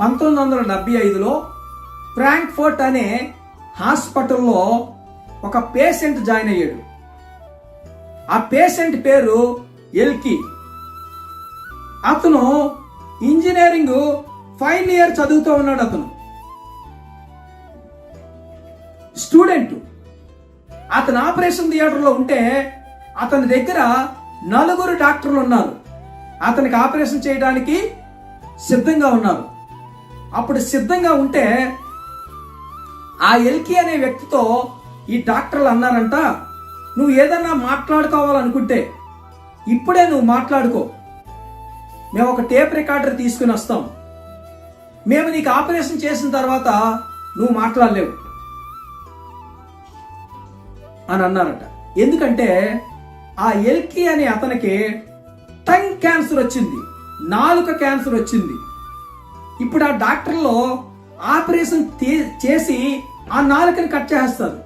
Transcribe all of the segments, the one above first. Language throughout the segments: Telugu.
పంతొమ్మిది వందల డెబ్బై ఐదులో ఫ్రాంక్ఫర్ట్ అనే హాస్పిటల్లో ఒక పేషెంట్ జాయిన్ అయ్యాడు. ఆ పేషెంట్ పేరు ఎల్కి. అతను ఇంజనీరింగ్ ఫైనల్ ఇయర్ చదువుతూ ఉన్నాడు అతను. స్టూడెంట్. అతను ఆపరేషన్ థియేటర్లో ఉంటే అతని దగ్గర నలుగురు డాక్టర్లు ఉన్నారు. అతనికి ఆపరేషన్ చేయడానికి సిద్ధంగా ఉన్నారు. అప్పుడు సిద్ధంగా ఉంటే ఆ ఎల్కి అనే వ్యక్తితో ఈ డాక్టర్లు అన్నారంట నువ్వు ఏదన్నా మాట్లాడుకోవాలనుకుంటే ఇప్పుడే నువ్వు మాట్లాడుకో. మేము ఒక టేప్ రికార్డర్ తీసుకుని వస్తాం. మేము నీకు ఆపరేషన్ చేసిన తర్వాత నువ్వు మాట్లాడలేవు. అని అన్నారట. ఎందుకంటే ఆ ఎల్కి అనే అతనికి టంగ్ క్యాన్సర్ వచ్చింది నాలుక క్యాన్సర్ వచ్చింది. ఇప్పుడు ఆ డాక్టర్లో ఆపరేషన్ తీ- చేసి ఆ నాలుకని కట్ చేసేస్తారు.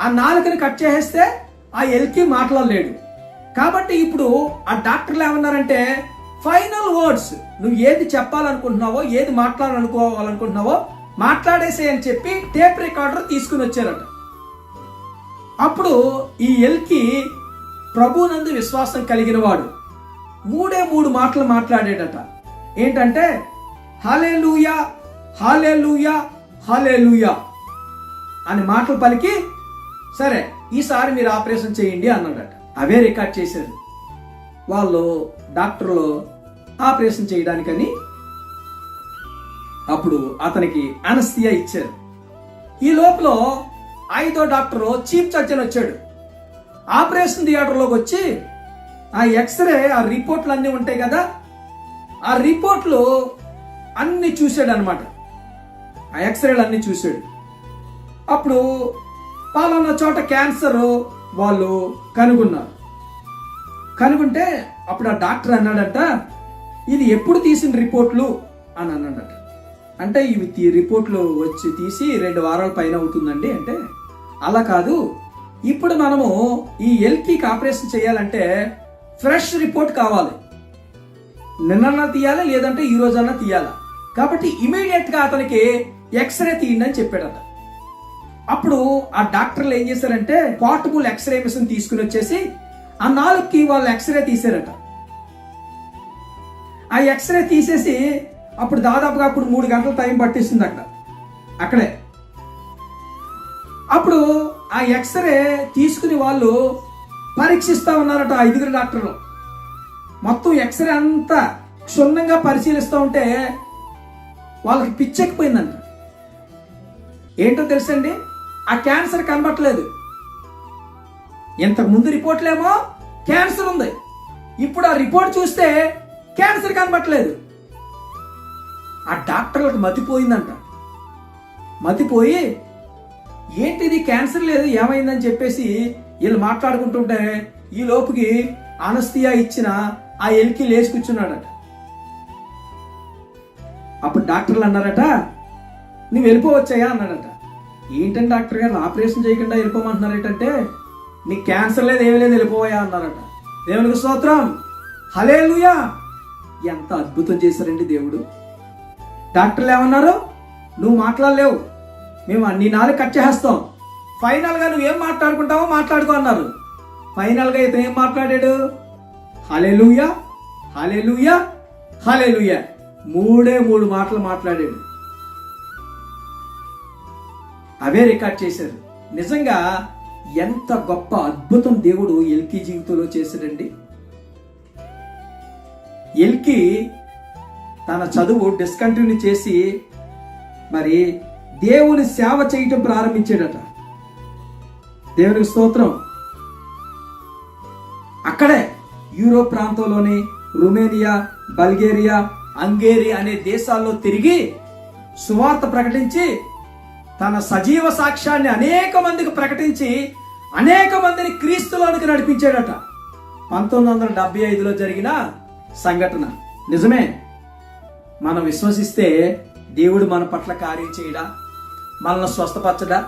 ఆ నాలుకని కట్ చేసేస్తే ఆ ఎల్కి మాట్లాడలేడు కాబట్టి ఇప్పుడు ఆ డాక్టర్లు ఏమన్నారంటే ఫైనల్ వర్డ్స్ నువ్వు ఏది చెప్పాలనుకుంటున్నావో ఏది మాట్లాడాలనుకోవాలనుకుంటున్నావో మాట్లాడేసే అని చెప్పి టేప్ రికార్డర్ తీసుకుని వచ్చారట. అప్పుడు ఈ ఎల్కి ప్రభునందు విశ్వాసం కలిగిన వాడు మూడే మూడు మాటలు మాట్లాడేటట ఏంటంటే హాలే లూయా హాలేలుయా హాలే లూయా అని మాటలు పలికి సరే ఈసారి మీరు ఆపరేషన్ చేయండి అన్నాడట. అవే రికార్డ్ చేశారు. వాళ్ళు డాక్టర్లు ఆపరేషన్ చేయడానికని అప్పుడు అతనికి అనస్థియా ఇచ్చారు. ఈ లోపల ఐదో డాక్టర్ చీఫ్ సర్జన్ వచ్చాడు. ఆపరేషన్ థియేటర్లోకి వచ్చి ఆ ఎక్స్రే ఆ రిపోర్ట్లు అన్నీ ఉంటాయి కదా ఆ రిపోర్ట్లు అన్ని చూశాడు అనమాట ఆ ఎక్స్రేలు అన్ని చూశాడు. అప్పుడు పాలన్న చోట క్యాన్సర్ వాళ్ళు కనుగొన్నారు. కనుగొంటే అప్పుడు ఆ డాక్టర్ అన్నాడట ఇది ఎప్పుడు తీసిన రిపోర్ట్లు? అని అన్నాడట. అంటే ఇవి తీ- రిపోర్ట్లు వచ్చి తీసి రెండు వారాల పైన అవుతుందండి అంటే అలా కాదు. ఇప్పుడు మనము ఈ ఎల్కీకి ఆపరేషన్ చేయాలంటే ఫ్రెష్ రిపోర్ట్ కావాలి. నిన్న తీయాలా లేదంటే ఈ రోజన్నా తీయాలా? కాబట్టి ఇమీడియట్గా అతనికి ఎక్స్రే తీయండి అని చెప్పాడట. అప్పుడు ఆ డాక్టర్లు ఏం చేశారంటే పోర్టబుల్ ఎక్స్రే మిషన్ తీసుకుని వచ్చేసి ఆ నాలుగుకి వాళ్ళు ఎక్స్రే తీశారట. ఆ ఎక్స్రే తీసేసి అప్పుడు దాదాపుగా అప్పుడు మూడు గంటల టైం పట్టేసింది అక్కడ. అక్కడే అప్పుడు ఆ ఎక్స్రే తీసుకుని వాళ్ళు పరీక్షిస్తా ఉన్నారట ఐదుగురు డాక్టర్లు. మొత్తం ఎక్స్రే అంతా క్షుణ్ణంగా పరిశీలిస్తూ ఉంటే వాళ్ళకి పిచ్చెక్కిపోయిందంట. ఏంటో తెలుసండి? ఆ క్యాన్సర్ కనబట్టలేదు. ఇంతకు ముందు రిపోర్ట్లేమో క్యాన్సర్ ఉంది. ఇప్పుడు ఆ రిపోర్ట్ చూస్తే క్యాన్సర్ కనబట్టలేదు. ఆ డాక్టర్లకు మతిపోయిందంట. మతిపోయి ఏంటిది క్యాన్సర్ లేదు ఏమైందని చెప్పేసి వీళ్ళు మాట్లాడుకుంటుంటే ఈ లోపుకి అనస్థియా ఇచ్చిన ఆ ఎలికి లేచి కూర్చున్నాడట. అప్పుడు డాక్టర్లు అన్నారట నువ్వు వెళ్ళిపోవచ్చాయా? అన్నాడట. ఏంటంటే డాక్టర్ గారు ఆపరేషన్ చేయకుండా వెళ్ళిపోమంటున్నారు ఏంటంటే నీకు క్యాన్సర్ లేదు ఏమీ లేదు వెళ్ళిపోయా అన్నారట. దేవునికి స్తోత్రం. హలే ఎంత అద్భుతం చేశారండి దేవుడు. డాక్టర్లు ఏమన్నారు? నువ్వు మాట్లాడలేవు. మేము అన్ని నాలుగు కట్ చేస్తాం ఫైనల్గా నువ్వేం మాట్లాడుకుంటావో మాట్లాడుకో అన్నారు. ఫైనల్గా ఇతను ఏం మాట్లాడాడు? నూయ హలే నూయ మూడే మూడు మాటలు మాట్లాడాడు. అవే రికార్డ్ చేశారు. నిజంగా ఎంత గొప్ప అద్భుతం దేవుడు ఎల్కి జీవితంలో చేశాడండి. ఎల్కి తన చదువు డిస్కంటిన్యూ చేసి మరి దేవుని సేవ చేయటం ప్రారంభించాడట. దేవునికి స్తోత్రం. అక్కడే యూరోప్ ప్రాంతంలోని రుమేనియా బల్గేరియా హంగేరి అనే దేశాల్లో తిరిగి సువార్త ప్రకటించి తన సజీవ సాక్ష్యాన్ని అనేక మందికి ప్రకటించి అనేక మందిని క్రీస్తులోనికి నడిపించాడట. పంతొమ్మిది వందల డెబ్బై ఐదులో జరిగిన సంఘటన. నిజమే మనం విశ్వసిస్తే దేవుడు మన పట్ల కార్యం చేయడా? మనల్ని స్వస్థపరచడా?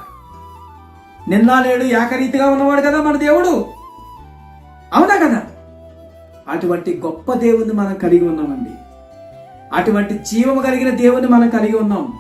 నిన్న లేడు ఏకరీతిగా ఉన్నవాడు కదా మన దేవుడు. అవునా కదా? అటువంటి గొప్ప దేవుణ్ణి మనం కలిగి ఉన్నామండి. అటువంటి జీవము కలిగిన దేవుని మనం కలిగి ఉన్నాం.